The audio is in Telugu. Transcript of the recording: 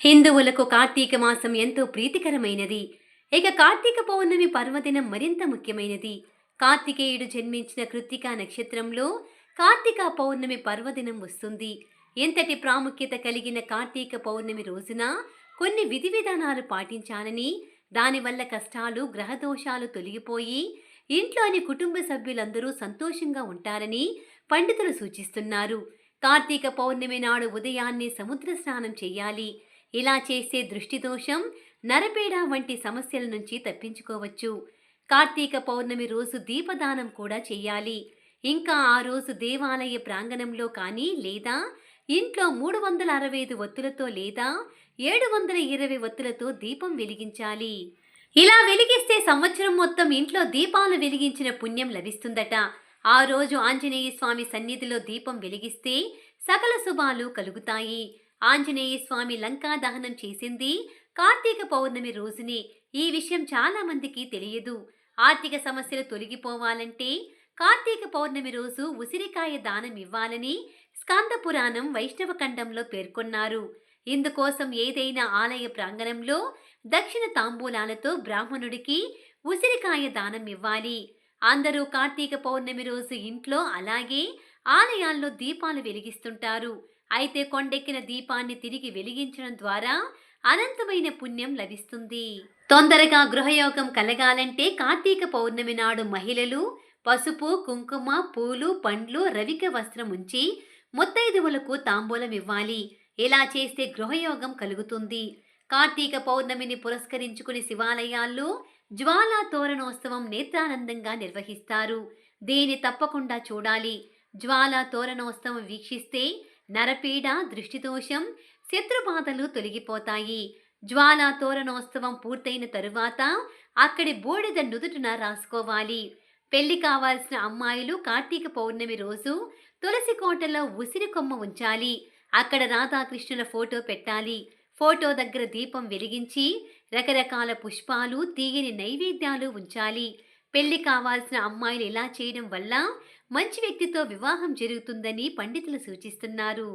హిందువులకు కార్తీక మాసం ఎంతో ప్రీతికరమైనది. ఇక కార్తీక పౌర్ణమి పర్వదినం మరింత ముఖ్యమైనది. కార్తికేయుడు జన్మించిన కృత్తికా నక్షత్రంలో కార్తీక పౌర్ణమి పర్వదినం వస్తుంది. ఎంతటి ప్రాముఖ్యత కలిగిన కార్తీక పౌర్ణమి రోజున కొన్ని విధి విధానాలు పాటించాలని దానివల్ల కష్టాలు గ్రహదోషాలు తొలగిపోయి ఇంట్లోని కుటుంబ సభ్యులందరూ సంతోషంగా ఉంటారని పండితులు సూచిస్తున్నారు. కార్తీక పౌర్ణమి నాడు ఉదయాన్నే సముద్ర స్నానం చేయాలి. ఇలా చేసే దృష్టి దోషం నరపీడ వంటి సమస్యల నుంచి తప్పించుకోవచ్చు. కార్తీక పౌర్ణమి రోజు దీపదానం కూడా చేయాలి. ఇంకా ఆ రోజు దేవాలయ ప్రాంగణంలో కానీ లేదా ఇంట్లో మూడు వందల అరవై ఐదు ఒత్తులతో లేదా ఏడు వందల ఇరవై ఒత్తులతో దీపం వెలిగించాలి. ఇలా వెలిగిస్తే సంవత్సరం మొత్తం ఇంట్లో దీపాలు వెలిగించిన పుణ్యం లభిస్తుందట. ఆ రోజు ఆంజనేయ స్వామి సన్నిధిలో దీపం వెలిగిస్తే సకల శుభాలు కలుగుతాయి. ఆంజనేయ స్వామి లంకా దహనం చేసింది. కార్తీక పౌర్ణమి రోజునే ఈ విషయం చాలా మందికి తెలియదు. ఆర్థిక సమస్యలు తొలగిపోవాలంటే కార్తీక పౌర్ణమి రోజు ఉసిరికాయ దానం ఇవ్వాలని స్కంద పురాణం వైష్ణవ ఖండంలో పేర్కొన్నారు. ఇందుకోసం ఏదైనా ఆలయ ప్రాంగణంలో దక్షిణ తాంబూలాలతో బ్రాహ్మణుడికి ఉసిరికాయ దానం ఇవ్వాలి. అందరూ కార్తీక పౌర్ణమి రోజు ఇంట్లో అలాగే ఆలయాల్లో దీపాలు వెలిగిస్తుంటారు. అయితే కొండెక్కిన దీపాన్ని తిరిగి వెలిగించడం ద్వారా అనంతమైన పుణ్యం లభిస్తుంది. తొందరగా గృహయోగం కలగాలంటే కార్తీక పౌర్ణమి నాడు మహిళలు పసుపు కుంకుమ పూలు పండ్లు రవిక వస్త్రం ఉంచి ముత్తైదువులకు తాంబూలం ఇవ్వాలి. ఇలా చేస్తే గృహయోగం కలుగుతుంది. కార్తీక పౌర్ణమిని పురస్కరించుకుని శివాలయాల్లో జ్వాలా తోరణోత్సవం నేత్రానందంగా నిర్వహిస్తారు. దీని తప్పకుండా చూడాలి. జ్వాలా తోరణోత్సవం వీక్షిస్తే నరపీడ దృష్టిదోషం శత్రుబాధలు తొలగిపోతాయి. జ్వాలా తోరణోత్సవం పూర్తయిన తరువాత అక్కడి బూడిద నుదుటిన రాసుకోవాలి. పెళ్ళి కావాల్సిన అమ్మాయిలు కార్తీక పౌర్ణమి రోజు తులసి కోటలో ఉసిరి కొమ్మ ఉంచాలి. అక్కడ రాధాకృష్ణుల ఫోటో పెట్టాలి. ఫోటో దగ్గర దీపం వెలిగించి రకరకాల పుష్పాలు తీయని నైవేద్యాలు ఉంచాలి. పెళ్ళి కావాల్సిన అమ్మాయిలు ఇలా చేయడం వల్ల మంచి వ్యక్తితో వివాహం జరుగుతుందని పండితులు సూచిస్తున్నారు.